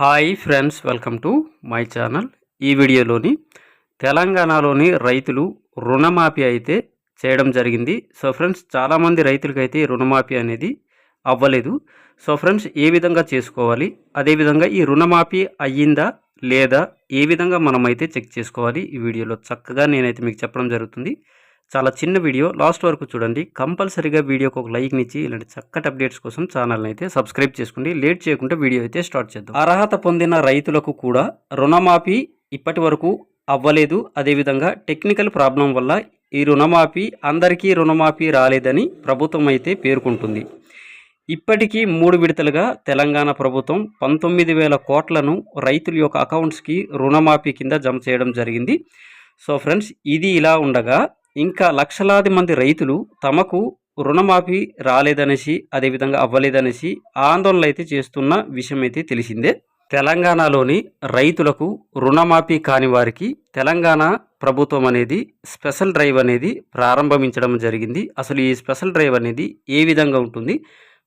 Hi friends welcome to my channel. ఈ వీడియోలోని తెలంగాణలోని రైతులు రుణమాఫీ అయితే చేయడం జరిగింది. సో ఫ్రెండ్స్ చాలామంది రైతులకైతే రుణమాఫీ అనేది అవ్వలేదు. సో ఫ్రెండ్స్ ఏ విధంగా చేసుకోవాలి? అదేవిధంగా ఈ రుణమాఫీ అయ్యిందా లేదా? ఏ విధంగా మనమైతే చెక్ చేసుకోవాలి? ఈ వీడియోలో చక్కగా నేనైతే మీకు చెప్పడం జరుగుతుంది. చాలా చిన్న వీడియో లాస్ట్ వరకు చూడండి. కంపల్సరీగా వీడియోకి ఒక లైక్ ఇచ్చి ఇలాంటి చక్కటి అప్డేట్స్ కోసం ఛానల్ని అయితే సబ్స్క్రైబ్ చేసుకోండి. లేట్ చేయకుండా వీడియో అయితే స్టార్ట్ చేద్దాం. అర్హత పొందిన రైతులకు కూడా రుణమాఫీ ఇప్పటి వరకు అవ్వలేదు. అదేవిధంగా టెక్నికల్ ప్రాబ్లం వల్ల ఈ రుణమాఫీ అందరికీ రుణమాఫీ రాలేదని ప్రభుత్వం అయితే పేర్కొంటుంది. ఇప్పటికీ మూడు విడతలుగా తెలంగాణ ప్రభుత్వం పంతొమ్మిది వేల కోట్లను రైతుల యొక్క అకౌంట్స్కి రుణమాఫీ కింద జమ చేయడం జరిగింది. సో ఫ్రెండ్స్ ఇది ఇలా ఉండగా ఇంకా లక్షలాది మంది రైతులు తమకు రుణమాఫీ రాలేదనేసి అదేవిధంగా అవ్వలేదనేసి ఆందోళన అయితే చేస్తున్న విషయం అయితే తెలిసిందే. తెలంగాణలోని రైతులకు రుణమాఫీ కాని వారికి తెలంగాణ ప్రభుత్వం అనేది స్పెషల్ డ్రైవ్ అనేది ప్రారంభించడం జరిగింది. అసలు ఈ స్పెషల్ డ్రైవ్ అనేది ఏ విధంగా ఉంటుంది?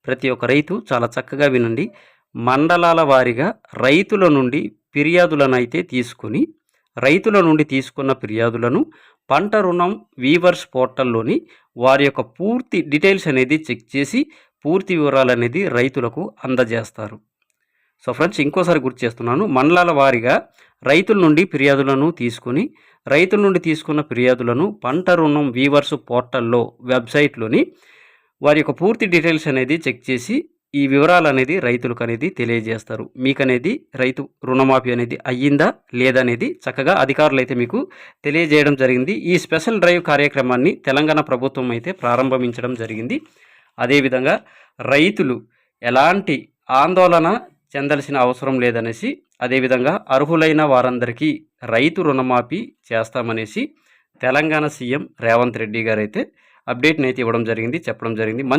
ప్రతి ఒక్క రైతు చాలా చక్కగా వినండి. మండలాల వారీగా రైతుల నుండి ఫిర్యాదులను అయితే తీసుకొని రైతుల నుండి తీసుకున్న ఫిర్యాదులను పంట రుణం వీవర్స్ పోర్టల్లోని వారి యొక్క పూర్తి డీటెయిల్స్ అనేది చెక్ చేసి పూర్తి వివరాలు అనేది రైతులకు అందజేస్తారు. సో ఫ్రెండ్స్ ఇంకోసారి గుర్తు చేస్తున్నాను. మండలాల వారీగా రైతుల నుండి ఫిర్యాదులను తీసుకొని రైతుల నుండి తీసుకున్న ఫిర్యాదులను పంట రుణం వీవర్స్ పోర్టల్లో వెబ్సైట్లోని వారి యొక్క పూర్తి డీటెయిల్స్ అనేది చెక్ చేసి ఈ వివరాలు అనేది రైతులకు అనేది తెలియజేస్తారు. మీకు అనేది రైతు రుణమాఫీ అనేది అయ్యిందా లేదనేది చక్కగా అధికారులు అయితే మీకు తెలియజేయడం జరిగింది. ఈ స్పెషల్ డ్రైవ్ కార్యక్రమాన్ని తెలంగాణ ప్రభుత్వం అయితే ప్రారంభించడం జరిగింది. అదేవిధంగా రైతులు ఎలాంటి ఆందోళన చెందాల్సిన అవసరం లేదనేసి అదేవిధంగా అర్హులైన వారందరికీ రైతు రుణమాఫీ చేస్తామనేసి తెలంగాణ సీఎం రేవంత్ రెడ్డి గారు అయితే అప్డేట్ని అయితే ఇవ్వడం జరిగింది చెప్పడం జరిగింది. మంచి